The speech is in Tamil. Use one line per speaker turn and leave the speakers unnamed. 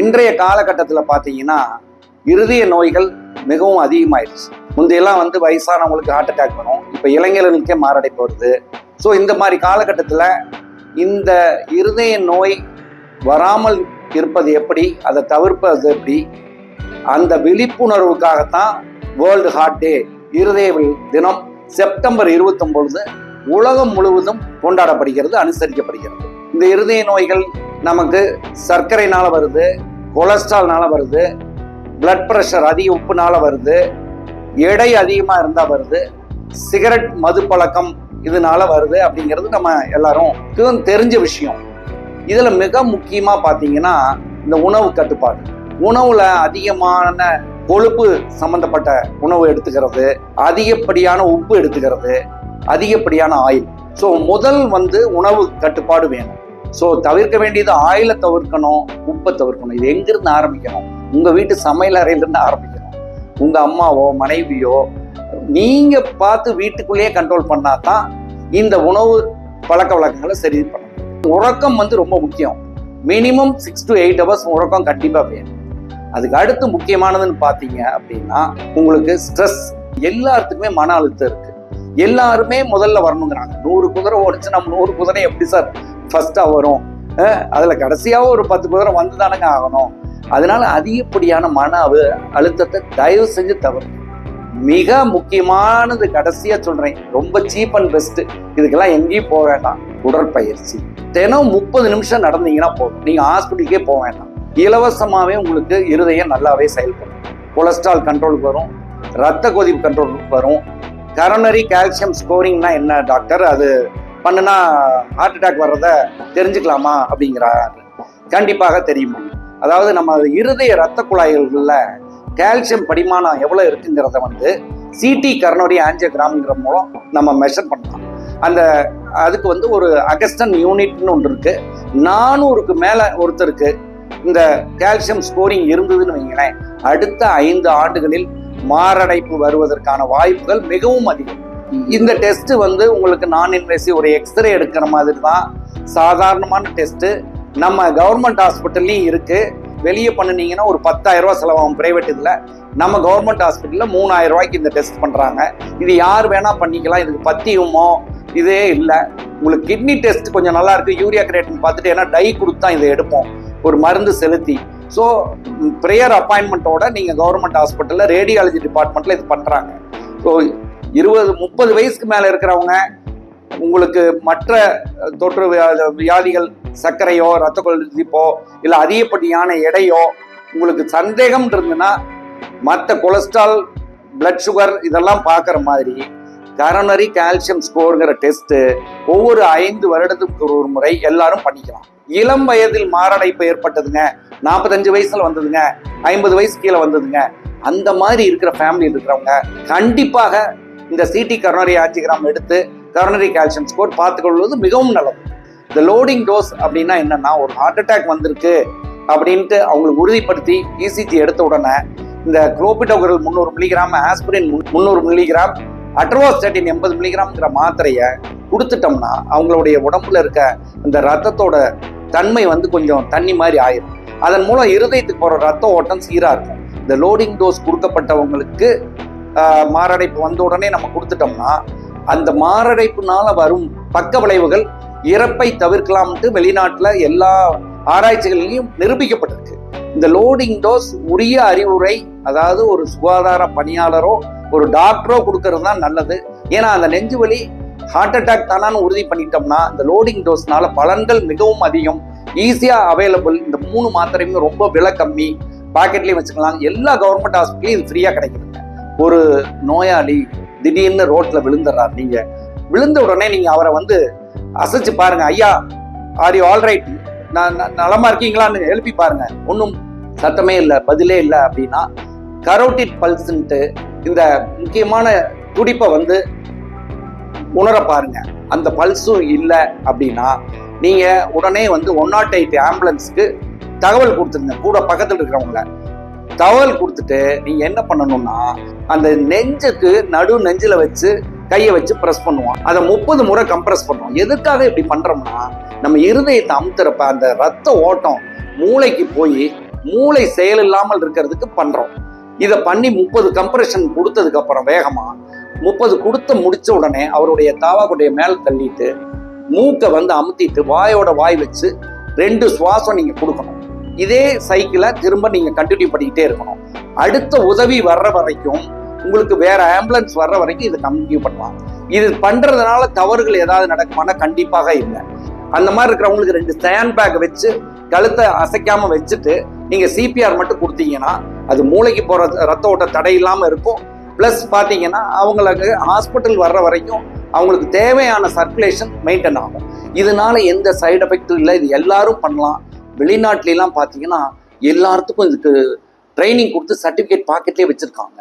இன்றைய காலகட்டத்தில் பார்த்தீங்கன்னா இருதய நோய்கள் மிகவும் அதிகமாயிடுச்சு. முந்தையெல்லாம் வந்து வயசானவங்களுக்கு ஹார்ட் அட்டாக் வரும். இப்போ இளைஞர்களுக்கே மாரடைப்பு வருது. ஸோ இந்த மாதிரி காலகட்டத்தில் இந்த இருதய நோய் வராமல் இருப்பது எப்படி? அதை தவிர்ப்பது எப்படி? அந்த விழிப்புணர்வுக்காகத்தான் வேர்ல்டு ஹார்ட் டே இருதய தினம் செப்டம்பர் இருபத்தொம்பது உலகம் முழுவதும் கொண்டாடப்படுகிறது அனுசரிக்கப்படுகிறது. இந்த இருதய நோய்கள் நமக்கு சர்க்கரைனால வருது கொலஸ்ட்ரால்னால வருது பிளட் ப்ரெஷர் அதிக உப்புனால வருது எடை அதிகமாக இருந்தால் வருது சிகரெட் மது பழக்கம் இதனால வருது அப்படிங்கிறது நம்ம எல்லாரும் தெரிஞ்ச விஷயம். இதில் மிக முக்கியமாக பார்த்தீங்கன்னா இந்த உணவு கட்டுப்பாடு. உணவுல அதிகமான கொழுப்பு சம்பந்தப்பட்ட உணவு எடுத்துக்கிறது அதிகப்படியான உப்பு எடுத்துக்கிறது அதிகப்படியான ஆயில். ஸோ முதல் வந்து உணவு கட்டுப்பாடு வேணும். ஸோ தவிர்க்க வேண்டியது ஆயிலை தவிர்க்கணும் உப்பை தவிர்க்கணும். இது எங்கிருந்து ஆரம்பிக்கணும்? உங்கள் வீட்டு சமையல் அறையிலிருந்து ஆரம்பிக்கணும். உங்கள் அம்மாவோ மனைவியோ நீங்கள் பார்த்து வீட்டுக்குள்ளேயே கண்ட்ரோல் பண்ணால் தான் இந்த உணவு பழக்க வழக்கங்களை சரி பண்ணணும். உறக்கம் வந்து ரொம்ப முக்கியம். Minimum six to eight hours உறக்கம் கண்டிப்பாக வேணும். அதுக்கு அடுத்து முக்கியமானதுன்னு பார்த்தீங்க அப்படின்னா உங்களுக்கு ஸ்ட்ரெஸ் எல்லாத்துக்குமே மன அழுத்தம் இருக்குது எல்லாருமே முதல்ல வரணுங்கிறாங்க. நூறு குதிரை ஓடிச்சு நம்ம நூறு குதிரை எப்படி சார் ஃபர்ஸ்டா வரும்? அதில் அதுல ஒரு பத்து குதிரை வந்து தானங்க ஆகணும். அதனால அதிகப்படியான மன அழுத்தத்தை தயவு செஞ்சு தவறு மிக முக்கியமானது கடைசியா சொல்றேன். ரொம்ப சீப் அண்ட் பெஸ்ட் இதுக்கெல்லாம் எங்கேயும் போக வேண்டாம். உடற்பயிற்சி. தினம் முப்பது நிமிஷம் நடந்தீங்கன்னா போதும். நீங்க ஹாஸ்பிட்டலுக்கே போக வேண்டாம். இலவசமாகவே உங்களுக்கு இருதயம் நல்லாவே செயல்படும். கொலஸ்ட்ரால் கண்ட்ரோலுக்கு வரும். ரத்த கொதிப்பு கண்ட்ரோலுக்கு வரும். கரோனரி கால்சியம் ஸ்கோரிங்னா என்ன டாக்டர் அது பண்ணுனா ஹார்ட் அட்டாக் வர்றத தெரிஞ்சுக்கலாமா அப்படிங்கிறார். கண்டிப்பாக தெரியுமா. அதாவது நம்ம இருதய ரத்த குழாய்களில் கால்சியம் படிமானம் எவ்வளோ இருக்குங்கிறத வந்து சிடி கரோனரி ஆஞ்சியோகிராம்ங்கிற மூலம் நம்ம மெஷர் பண்ணலாம். அந்த அதுக்கு வந்து ஒரு அகஸ்டன் யூனிட்னு ஒன்று இருக்குது நானூறுக்கு மேலே ஒருத்தருக்கு இந்த கால்சியம் ஸ்கோரிங் இருந்ததுன்னு வைங்களேன். அடுத்த ஐந்து ஆண்டுகளில் மாரடைப்பு வருவதற்கான வாய்ப்புகள் மிகவும் அதிகம். இந்த டெஸ்ட் வந்து உங்களுக்கு நான் இன்வெசிவ் ஒரு எக்ஸ்ரே எடுக்கிற மாதிரி தான். சாதாரணமான டெஸ்ட். நம்ம கவர்மெண்ட் ஹாஸ்பிட்டல்லையும் இருக்கு. வெளியே பண்ணுனீங்கன்னா ஒரு பத்தாயிரம் செலவாகும் பிரைவேட் இதில். நம்ம கவர்மெண்ட் ஹாஸ்பிட்டலில் மூணாயிரம் ரூபாய்க்கு இந்த டெஸ்ட் பண்ணுறாங்க இது யார் வேணால் பண்ணிக்கலாம். இதுக்கு பத்தியுமோ இதே இல்லை. உங்களுக்கு கிட்னி டெஸ்ட் கொஞ்சம் நல்லா இருக்கு. யூரியா கிரேட்டின் பார்த்துட்டு ஏன்னா டை கொடுத்து தான் இதை எடுப்போம். ஒரு மருந்து செலுத்தி. ஸோ ப்ரேயர் அப்பாயின்மெண்ட்டோட நீங்கள் கவர்மெண்ட் ஹாஸ்பிட்டலில் ரேடியாலஜி டிபார்ட்மெண்ட்டில் இது பண்ணுறாங்க ஸோ இருபது முப்பது வயசுக்கு மேலே இருக்கிறவங்க உங்களுக்கு மற்ற தொற்று வியாதிகள் சர்க்கரையோ ரத்த கொதிப்போ இல்லை அதிகப்படியான எடையோ உங்களுக்கு சந்தேகம் இருந்ததுன்னா மற்ற கொலஸ்ட்ரால் பிளட் சுகர் இதெல்லாம் பார்க்குற மாதிரி கரோனரி கால்சியம் ஸ்கோருங்கிற டெஸ்ட் ஒவ்வொரு ஐந்து வருடத்துக்கு ஒரு முறை எல்லாரும் பண்ணிக்கலாம். இளம் வயதில் மாரடைப்பு ஏற்பட்டதுங்க. நாற்பத்தஞ்சு வயசுல வந்ததுங்க. ஐம்பது வயசு கீழே வந்ததுங்க. அந்த மாதிரி இருக்கிற ஃபேமிலி இருக்கிறவங்க கண்டிப்பாக இந்த சிடி கரோனரி ஆஞ்சிகிராம் எடுத்து கரோனரி கால்சியம் ஸ்கோர் பார்த்துக்கொள்வது மிகவும் நல்லது. இந்த லோடிங் டோஸ் அப்படின்னா என்னன்னா ஒரு ஹார்ட் அட்டாக் வந்திருக்கு அப்படின்ட்டு அவங்களுக்கு உறுதிப்படுத்தி இசிஜி எடுத்த உடனே இந்த குளோபிடோகரல் முந்நூறு மில்லிகிராம் ஆஸ்பிரின் முந்நூறு மில்லிகிராம் அட்ரோஸ்டேட்டின் எண்பது மில்லிகிராம்ங்கிற மாத்திரையை கொடுத்துட்டோம்னா அவங்களுடைய உடம்புல இருக்க இந்த ரத்தத்தோட தன்மை வந்து கொஞ்சம் தண்ணி மாதிரி ஆயிரும். அதன் மூலம் இருதயத்துக்கு போகிற ரத்த ஓட்டம் சீராக இருக்கும். இந்த லோடிங் டோஸ் கொடுக்கப்பட்டவங்களுக்கு மாரடைப்பு வந்த உடனே நம்ம கொடுத்துட்டோம்னா அந்த மாரடைப்புனால வரும் பக்க விளைவுகள் இறப்பை தவிர்க்கலாம்ட்டு வெளிநாட்டில் எல்லா ஆராய்ச்சிகள்லையும் நிரூபிக்கப்பட்டிருக்கு. இந்த லோடிங் டோஸ் உரிய அறிவுரை அதாவது ஒரு சுகாதார பணியாளரோ ஒரு டாக்டரோ கொடுக்கறது தான் நல்லது. ஏன்னா அந்த நெஞ்சு வலி ஹார்ட் அட்டாக் தானான்னு உறுதி பண்ணிட்டோம்னா இந்த லோடிங் டோஸ்னால பலன்கள் மிகவும் அதிகம். ஈஸியாக அவைலபிள் இந்த மூணு மாத்திரையுமே ரொம்ப விலை கம்மி. பாக்கெட்லேயும் வச்சுக்கலாம். எல்லா கவர்மெண்ட் ஹாஸ்பிட்டலையும் இது ஃப்ரீயாக கிடைக்குதுங்க. ஒரு நோயாளி திடீர்னு ரோட்டில் விழுந்துடுறார். நீங்கள் விழுந்த உடனே நீங்கள் அவரை வந்து அசைச்சு பாருங்க. ஐயா ஆர் யூ ஆல்ரைட் நான் நலமாக நலமா இருக்கீங்களான்னு எழுப்பி பாருங்க. ஒன்றும் சத்தமே இல்லை பதிலே இல்லை அப்படின்னா கரோட்டிட் பல்ஸ்ன்ட்டு இந்த முக்கியமான துடிப்பை வந்து உணர பாருங்க. அந்த பல்ஸும் இல்லை அப்படின்னா நீங்க உடனே வந்து ஒன் நாட் எயிட் ஆம்புலன்ஸ்க்கு தகவல் கொடுத்துருங்க. கூட பக்கத்தில் இருக்கிறவங்கள. தகவல் கொடுத்துட்டு நீங்க என்ன பண்ணணும்னா அந்த நெஞ்சுக்கு நடு நெஞ்சில் வச்சு கையை வச்சு ப்ரெஸ் பண்ணுவோம். அதை முப்பது முறை கம்ப்ரஸ் பண்ணுவோம். எதுக்காக இப்படி பண்றோம்னா நம்ம இருதயத்தை அமுத்துறப்ப அந்த ரத்த ஓட்டம் மூளைக்கு போய் மூளை செயல் இல்லாமல் இருக்கிறதுக்கு பண்றோம். இதை பண்ணி முப்பது கம்ப்ரெஷன் கொடுத்ததுக்கு அப்புறம் முப்பது கொடுத்து முடித்த உடனே அவருடைய தாவாக்குடைய மேலே தள்ளிட்டு மூக்கை வந்து அமுத்திட்டு வாயோட வாய் வச்சு ரெண்டு சுவாசம் நீங்கள் கொடுக்கணும். இதே சைக்கிளை திரும்ப நீங்கள் கண்டினியூ பண்ணிக்கிட்டே இருக்கணும். அடுத்த உதவி வர்ற வரைக்கும் உங்களுக்கு வேற ஆம்புலன்ஸ் வர்ற வரைக்கும் இதை கண்டினியூ பண்ணலாம். இது பண்ணுறதுனால தவறுகள் ஏதாவது நடக்குமானா கண்டிப்பாக இல்லை. அந்த மாதிரி இருக்கிறவங்களுக்கு ரெண்டு ஸ்டாண்ட் பேக் வச்சு கழுத்தை அசைக்காமல் வச்சுட்டு நீங்க சிபிஆர் மட்டும் கொடுத்தீங்கன்னா அது மூளைக்கு போற ரத்த ஓட்ட தடை இல்லாம இருக்கும். ப்ளஸ் பார்த்தீங்கன்னா அவங்களுக்கு ஹாஸ்பிட்டல் வர்ற வரைக்கும் அவங்களுக்கு தேவையான சர்க்குலேஷன் மெயின்டைன் ஆகும். இதனால எந்த சைடு எஃபெக்டும் இல்லை இது எல்லாரும் பண்ணலாம். வெளிநாட்டிலலாம் பார்த்தீங்கன்னா எல்லாத்துக்கும் இதுக்கு ட்ரைனிங் கொடுத்து சர்டிஃபிகேட் பாக்கெட்லேயே வச்சிருக்காங்க.